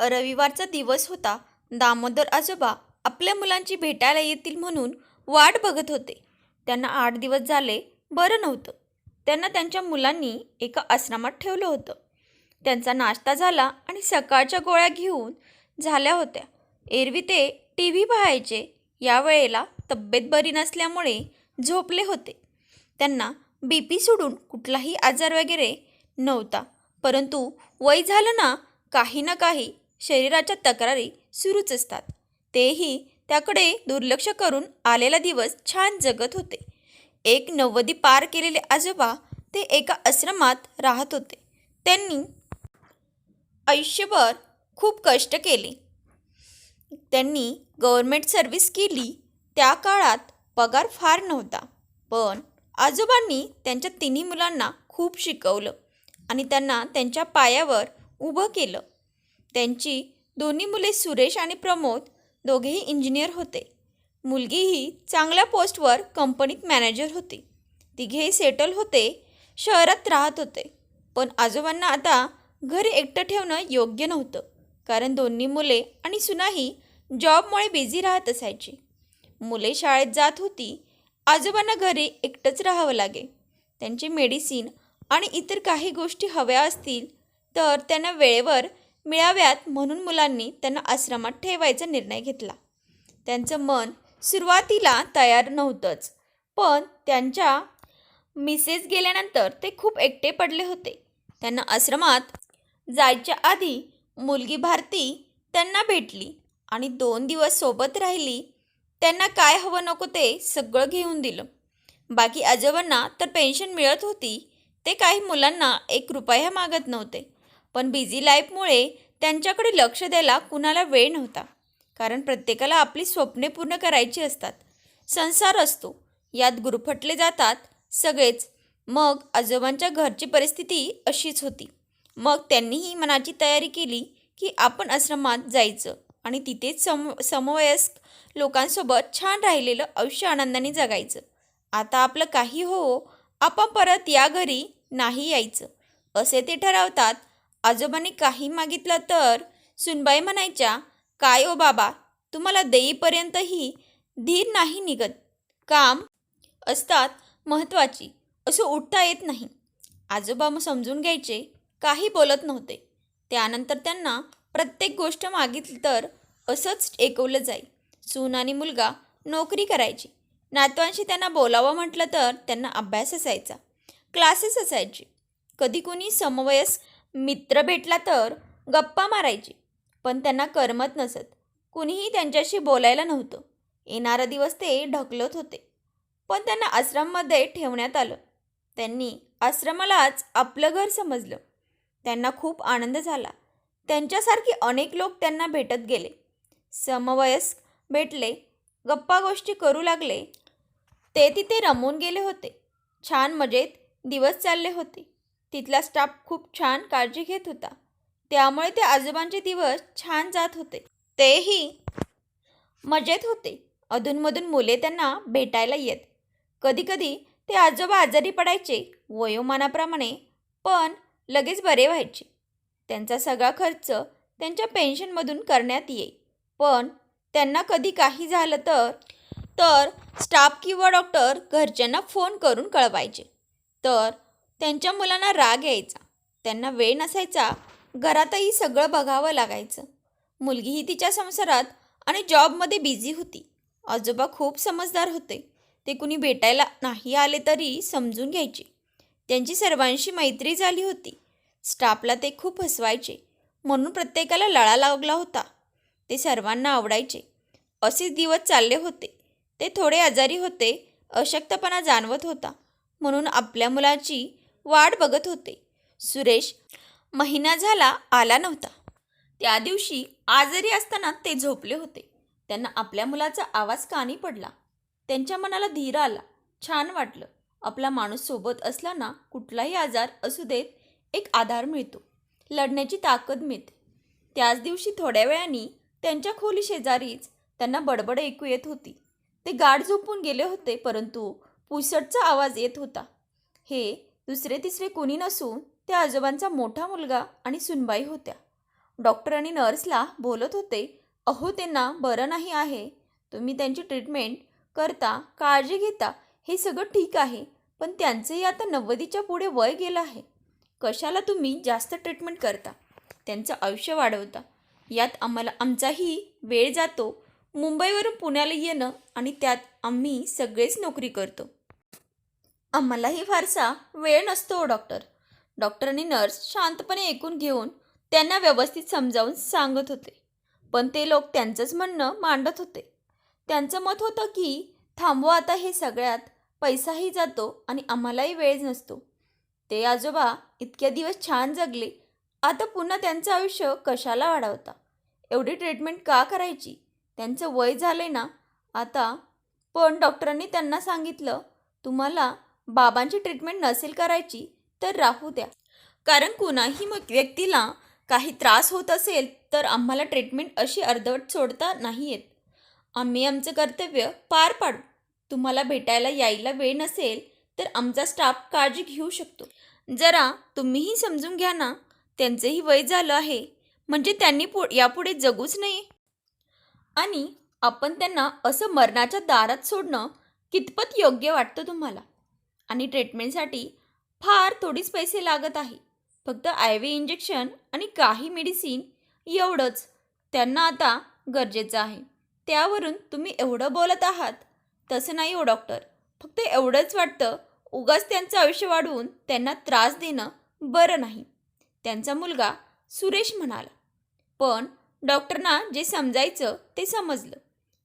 रविवारचा दिवस होता. दामोदर आजोबा आपल्या मुलांची भेटायला येतील म्हणून वाट बघत होते. त्यांना आठ दिवस झाले बरं नव्हतं. त्यांना त्यांच्या मुलांनी एका आश्रमात ठेवलं होतं. त्यांचा नाश्ता झाला आणि सकाळच्या गोळ्या घेऊन झाल्या होत्या. एरवी ते टी व्ही पाहायचे. या वेळेला तब्येत बरी नसल्यामुळे झोपले होते. त्यांना बी पी सोडून कुठलाही आजार वगैरे नव्हता. परंतु वय झालं ना काही ना काही शरीराच्या तक्रारी सुरूच असतात. तेही त्याकडे दुर्लक्ष करून आलेला दिवस छान जगत होते. एक नव्वदी पार केलेले आजोबा ते एका आश्रमात राहत होते. त्यांनी आयुष्यभर खूप कष्ट केले. त्यांनी गव्हर्मेंट सर्व्हिस केली. त्या काळात पगार फार नव्हता. पण आजोबांनी त्यांच्या तिन्ही मुलांना खूप शिकवलं आणि त्यांना त्यांच्या पायावर उभं केलं. त्यांची दोन्ही मुले सुरेश आणि प्रमोद दोघेही इंजिनियर होते. मुलगीही चांगल्या पोस्टवर कंपनीत मॅनेजर होती. तिघेही सेटल होते शहरात राहत होते. पण आजोबांना आता घरी एकटं ठेवणं योग्य नव्हतं. कारण दोन्ही मुले आणि सुनाही जॉबमुळे बिझी राहत असायची मुले शाळेत जात होती आजोबांना घरी एकटंच राहावं लागे. त्यांची मेडिसिन आणि इतर काही गोष्टी हव्या असतील तर त्यांना वेळेवर मिळाव्यात म्हणून मुलांनी त्यांना आश्रमात ठेवायचा निर्णय घेतला. त्यांचं मन सुरुवातीला तयार नव्हतंच पण त्यांच्या मिसेस गेल्यानंतर ते खूप एकटे पडले होते. त्यांना आश्रमात जायच्या आधी मुलगी भारती त्यांना भेटली आणि दोन दिवस सोबत राहिली. त्यांना काय हवं नको ते सगळं घेऊन दिलं. बाकी आजोबांना तर पेन्शन मिळत होती ते काही मुलांना एक रुपया मागत नव्हते. पण बिझी लाईफमुळे त्यांच्याकडे लक्ष द्यायला कुणाला वेळ नव्हता. कारण प्रत्येकाला आपली स्वप्ने पूर्ण करायची असतात. संसार असतो. यात गुरफटले जातात. सगळेच. मग आजोबांच्या घरची परिस्थिती अशीच होती. मग त्यांनीही मनाची तयारी केली की आपण आश्रमात जायचं आणि तिथेच सम समवयस्क लोकांसोबत छान राहिलेलं आयुष्य आनंदाने जगायचं. आता आपलं काही हो आपण परत या घरी नाही यायचं. असे ते ठरवतात आजोबांनी काही मागितलं तर? सुनबाई म्हणायच्या काय ओ बाबा तुम्हाला देईपर्यंतही धीर नाही निघत. काम असतात महत्त्वाची असं उठता येत नाही. आजोबा मग समजून घ्यायचे काही बोलत नव्हते. त्यानंतर त्यांना प्रत्येक गोष्ट मागितली तर असंच ऐकवलं जाई. सून आणि मुलगा नोकरी करायची. नातवांशी त्यांना बोलावं म्हटलं तर त्यांना अभ्यास असायचा क्लासेस असायचे. कधी कुणी समवयस मित्र भेटला तर गप्पा मारायची पण त्यांना करमत नसत. कुणीही त्यांच्याशी बोलायला नव्हतं. येणारा दिवस ते ढकलत होते. पण त्यांना आश्रममध्ये ठेवण्यात आलं. त्यांनी आश्रमालाच आपलं घर समजलं. त्यांना खूप आनंद झाला. त्यांच्यासारखे अनेक लोक त्यांना भेटत गेले. समवयस्क भेटले गप्पा गोष्टी करू लागले. ते तिथे रमून गेले होते. छान मजेत दिवस चालले होते. तिथला स्टाफ खूप छान काळजी घेत होता. त्यामुळे ते आजोबांचे दिवस छान जात होते. तेही मजेत होते. अधूनमधून मुले त्यांना भेटायला येत. कधीकधी ते आजोबा आजारी पडायचे वयोमानाप्रमाणे पण लगेच बरे व्हायचे. त्यांचा सगळा खर्च त्यांच्या पेन्शनमधून करण्यात येई. पण त्यांना कधी काही झालं तर तर स्टाफ किंवा डॉक्टर घरच्यांना फोन करून कळवायचे. तर त्यांच्या मुलांना राग यायचा. त्यांना वेळ नसायचा. घरातही सगळं बघावं लागायचं. मुलगीही तिच्या संसारात आणि जॉबमध्ये बिझी होती. आजोबा खूप समजदार होते. ते कुणी भेटायला नाही आले तरी समजून घ्यायचे. त्यांची सर्वांशी मैत्री झाली होती. स्टाफला ते खूप हसवायचे. म्हणून प्रत्येकाला लळा लागला होता. ते सर्वांना आवडायचे. असेच दिवस चालले होते. ते थोडे आजारी होते अशक्तपणा जाणवत होता. म्हणून आपल्या मुलाची वाट बघत होते. सुरेश महिना झाला आला नव्हता. त्या दिवशी आजारी असताना ते झोपले होते. त्यांना आपल्या मुलाचा आवाज कानी पडला. त्यांच्या मनाला धीर आला. छान वाटलं. आपला माणूस सोबत असलाना कुठलाही आजार असू देत एक आधार मिळतो. लढण्याची ताकद मिळते. त्याच दिवशी थोड्या वेळाने त्यांच्या खोली शेजारीच त्यांना बडबड ऐकू येत होती. ते गाढ झोपून गेले होते परंतु पुसटचा आवाज येत होता. हे दुसरे तिसरे कोणी नसून त्या आजोबांचा मोठा मुलगा आणि सुनबाई होत्या. डॉक्टर आणि नर्सला बोलत होते अहो त्यांना बरं नाही आहे. तुम्ही त्यांची ट्रीटमेंट करता काळजी घेता हे सगळं ठीक आहे पण त्यांचंही आता नव्वदीच्या पुढे वय गेलं आहे. कशाला तुम्ही जास्त ट्रीटमेंट करता? त्यांचं आयुष्य वाढवता. यात आम्हाला आमचाही वेळ जातो. मुंबईवरून पुण्याला येणं आणि त्यात आम्ही सगळेच नोकरी करतो. आम्हालाही फारसा वेळ नसतो डॉक्टर. डॉक्टर आणि नर्स शांतपणे ऐकून घेऊन त्यांना व्यवस्थित समजावून सांगत होते. पण ते लोक त्यांचंच म्हणणं मांडत होते. त्यांचं मत होतं की थांबवा आता हे सगळ्यात पैसाही जातो आणि आम्हालाही वेळ नसतो. ते आजोबा इतक्या दिवस छान जगले आता पुन्हा त्यांचं आयुष्य कशाला वाढवता? एवढी ट्रीटमेंट का करायची? त्यांचं वय झालं ना? आता पण डॉक्टरांनी त्यांना सांगितलं तुम्हाला बाबांची ट्रीटमेंट नसेल करायची तर राहू द्या. कारण कुणाही मग व्यक्तीला काही त्रास होत असेल तर आम्हाला ट्रीटमेंट अशी अर्धवट सोडता नाही येत. आम्ही आमचं कर्तव्य पार पाडू. तुम्हाला भेटायला यायला वेळ नसेल तर आमचा स्टाफ काळजी घेऊ शकतो. जरा तुम्हीही समजून घ्या ना त्यांचंही वय झालं आहे म्हणजे त्यांनी पु यापुढे जगूच नाही आणि आपण त्यांना असं मरणाच्या दारात सोडणं कितपत योग्य वाटतं तुम्हाला? आणि ट्रीटमेंटसाठी फार थोडीच पैसे लागत आहे. फक्त आय व्ही इंजेक्शन आणि काही मेडिसिन एवढंच. त्यांना आता गरजेचं आहे. त्यावरून तुम्ही एवढं बोलत आहात. तसं नाही हो डॉक्टर फक्त एवढंच वाटतं उगाच त्यांचं आयुष्य वाढवून त्यांना त्रास देणं बरं नाही. त्यांचा मुलगा सुरेश म्हणाला. पण डॉक्टरना जे समजायचं ते समजलं.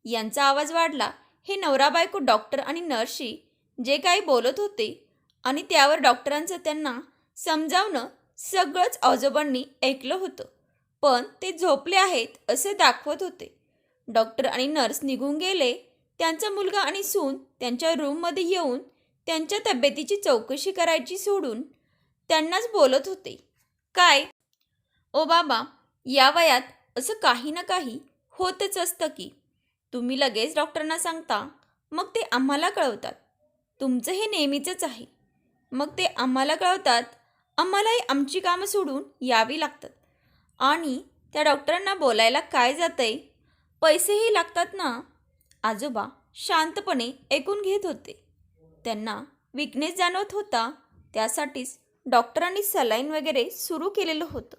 यांचा आवाज वाढला. हे नवरा बायको डॉक्टर आणि नर्सशी जे काही बोलत होते आणि त्यावर डॉक्टरांचं त्यांना समजावणं सगळंच आजोबांनी ऐकलं होतं. पण ते झोपले आहेत असे दाखवत होते. डॉक्टर आणि नर्स निघून गेले. त्यांचा मुलगा आणि सून त्यांच्या रूममध्ये येऊन त्यांच्या तब्येतीची चौकशी करायची सोडून त्यांनाच बोलत होते. काय? ओ बाबा या वयात असं काही ना काही होतच असतं की. तुम्ही लगेच डॉक्टरांना सांगता मग ते आम्हाला कळवतात. तुमचं हे नेहमीचंच आहे. मग ते आम्हाला कळवतात आम्हालाही आमची कामं सोडून यावी लागतात. आणि त्या डॉक्टरांना बोलायला काय जातंय? पैसेही लागतात ना? आजोबा शांतपणे ऐकून घेत होते. त्यांना विकनेस जाणवत होता त्यासाठीच डॉक्टरांनी सलाईन वगैरे सुरू केलेलं होतं.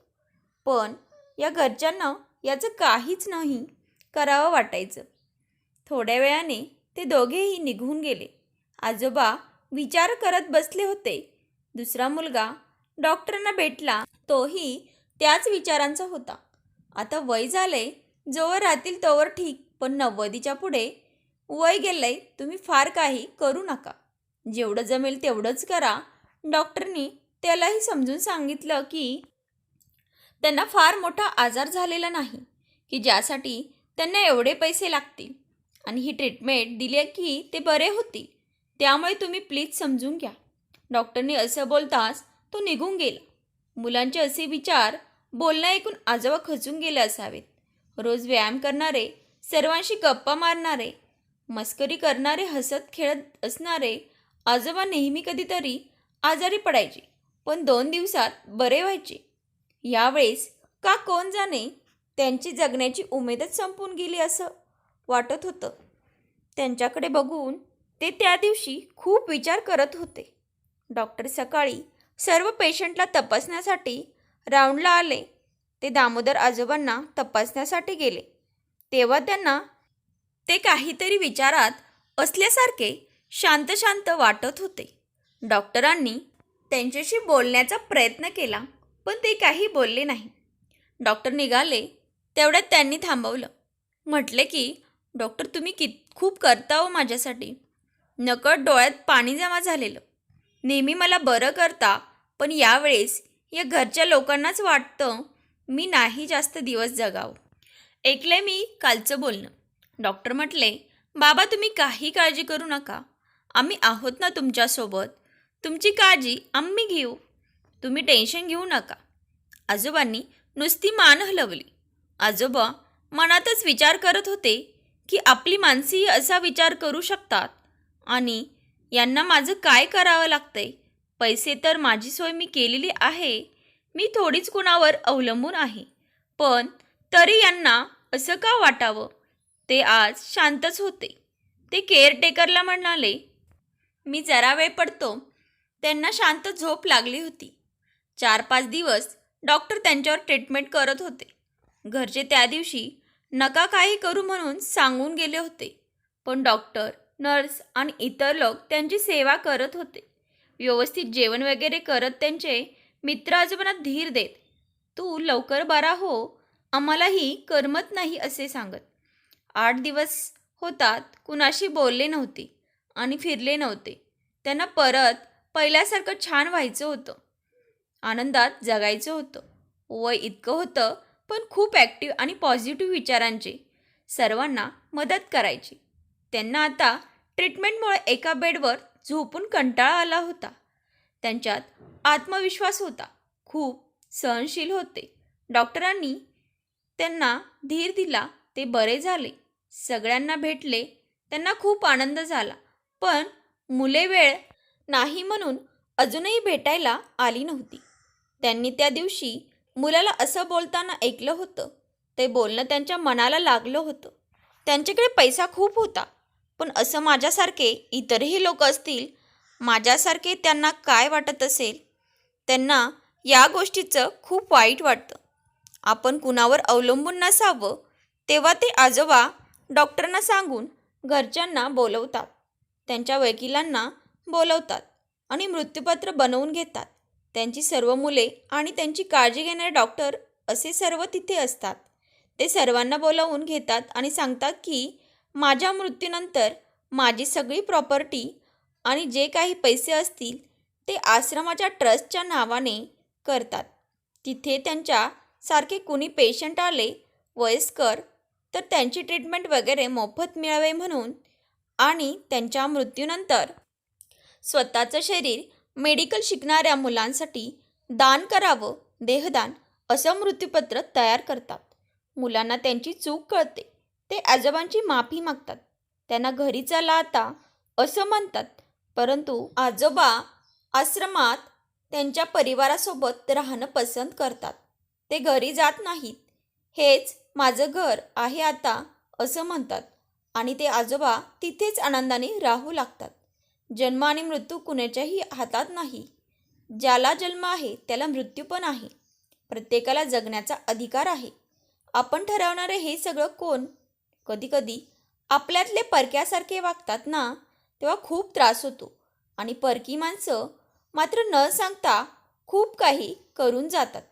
पण या घरच्यांना याचं काहीच नाही करावं वाटायचं. थोड्या वेळाने ते दोघेही निघून गेले. आजोबा विचार करत बसले होते. दुसरा मुलगा डॉक्टरांना भेटला तोही त्याच विचारांचा होता. आता वय झाले जोवर राहतील तोवर ठीक पण नव्वदीच्या पुढे वय गेलंय तुम्ही फार काही करू नका. जेवढं जमेल तेवढंच करा. डॉक्टरनी त्यालाही समजून सांगितलं की त्यांना फार मोठा आजार झालेला नाही की ज्यासाठी त्यांना एवढे पैसे लागतील. आणि ही ट्रीटमेंट दिली की ते बरे होतील. त्यामुळे तुम्ही प्लीज समजून घ्या. डॉक्टरने असं बोलताच तो निघून गेला. मुलांचे असे विचार बोलणं ऐकून आजोबा खचून गेले असावेत. रोज व्यायाम करणारे सर्वांशी गप्पा मारणारे मस्करी करणारे हसत खेळत असणारे आजोबा नेहमी कधीतरी आजारी पडायचे पण दोन दिवसात बरे व्हायचे. यावेळेस का कोण जाणे त्यांची जगण्याची उमेदच संपून गेली असं वाटत होतं. त्यांच्याकडे बघून ते त्या दिवशी खूप विचार करत होते. डॉक्टर सकाळी सर्व पेशंटला तपासण्यासाठी राऊंडला आले. ते दामोदर आजोबांना तपासण्यासाठी गेले. तेव्हा त्यांना ते काहीतरी विचारात असल्यासारखे शांत शांत वाटत होते. डॉक्टरांनी त्यांच्याशी बोलण्याचा प्रयत्न केला पण ते काही बोलले नाही. डॉक्टर निघाले तेवढ्यात त्यांनी थांबवलं. म्हटले की डॉक्टर तुम्ही कित खूप करता हो माझ्यासाठी. नकळ डोळ्यात पाणी जमा झालेलं. नेहमी मला बरं करता पण यावेळेस या घरच्या लोकांनाच वाटतं मी नाही जास्त दिवस जगावं. ऐकलंय मी कालचं बोलणं. डॉक्टर म्हटले बाबा तुम्ही काही काळजी करू नका. आम्ही आहोत ना तुमच्यासोबत. तुमची काळजी आम्ही घेऊ. तुम्ही टेन्शन घेऊ नका. आजोबांनी नुसती मान हलवली. आजोबा मनातच विचार करत होते की आपली माणसेही असा विचार करू शकतात. आणि यांना माझं काय करावं लागतंय? पैसे तर माझी सोय मी केलेली आहे. मी थोडीच कुणावर अवलंबून आहे. पण तरी यांना असं का वाटावं? ते आज शांतच होते. ते केअरटेकरला म्हणाले मी जरा वेळ पडतो. त्यांना शांत झोप लागली होती. चार पाच दिवस डॉक्टर त्यांच्यावर ट्रीटमेंट करत होते. घरचे त्या दिवशी नका काही करू म्हणून सांगून गेले होते. पण डॉक्टर नर्स आणि इतर लोक त्यांची सेवा करत होते. व्यवस्थित जेवण वगैरे करत त्यांचे मित्र आजोबांना धीर देत तू लवकर बरा हो आम्हालाही करमत नाही असे सांगत. आठ दिवस होतात कुणाशी बोलले नव्हते आणि फिरले नव्हते. त्यांना परत पहिल्यासारखं छान व्हायचं होतं. आनंदात जगायचं होतं. वय इतकं होतं पण खूप ॲक्टिव्ह आणि पॉझिटिव्ह विचारांचे. सर्वांना मदत करायची. त्यांना आता ट्रीटमेंटमुळे एका बेडवर झोपून कंटाळा आला होता. त्यांच्यात आत्मविश्वास होता. खूप सहनशील होते. डॉक्टरांनी त्यांना धीर दिला. ते बरे झाले. सगळ्यांना भेटले. त्यांना खूप आनंद झाला. पण मुले वेळ नाही म्हणून अजूनही भेटायला आली नव्हती. त्यांनी त्या दिवशी मुलाला असं बोलताना ऐकलं होतं. ते बोलणं त्यांच्या मनाला लागलं होतं. त्यांच्याकडे पैसा खूप होता. पण असं माझ्यासारखे इतरही लोक असतील माझ्यासारखे त्यांना काय वाटत असेल? त्यांना या गोष्टीचं खूप वाईट वाटतं. आपण कुणावर अवलंबून नसावं तेव्हा ते आजोबा डॉक्टरांना सांगून घरच्यांना बोलवतात. त्यांच्या वकिलांना बोलवतात आणि मृत्यूपत्र बनवून घेतात. त्यांची सर्व मुले आणि त्यांची काळजी घेणारे डॉक्टर असे सर्व तिथे असतात. ते सर्वांना बोलावून घेतात आणि सांगतात की माझ्या मृत्यूनंतर माझी सगळी प्रॉपर्टी आणि जे काही पैसे असतील ते आश्रमाच्या ट्रस्टच्या नावाने करतात. तिथे त्यांच्या सारखे कुणी पेशंट आले वयस्कर तर त्यांची ट्रीटमेंट वगैरे मोफत मिळावे म्हणून आणि त्यांच्या मृत्यूनंतर स्वतःचं शरीर मेडिकल शिकणाऱ्या मुलांसाठी दान करावं देहदान असं मृत्यूपत्र तयार करतात. मुलांना त्यांची चूक कळते. ते आजोबांची माफी मागतात. त्यांना घरी चला आता असं म्हणतात. परंतु आजोबा आश्रमात त्यांच्या परिवारासोबत राहणं पसंत करतात. ते घरी जात नाहीत. हेच माझं घर आहे आता असं म्हणतात आणि ते आजोबा तिथेच आनंदाने राहू लागतात. जन्म आणि मृत्यू कुणाच्याही हातात नाही. ज्याला जन्म आहे त्याला मृत्यू पण आहे. प्रत्येकाला जगण्याचा अधिकार आहे. आपण ठरवणारे हे सगळं कोण कधीकधी आपल्यातले परक्यासारखे वागतात ना तेव्हा खूप त्रास होतो. आणि परकी माणसं मात्र न सांगता खूप काही करून जातात.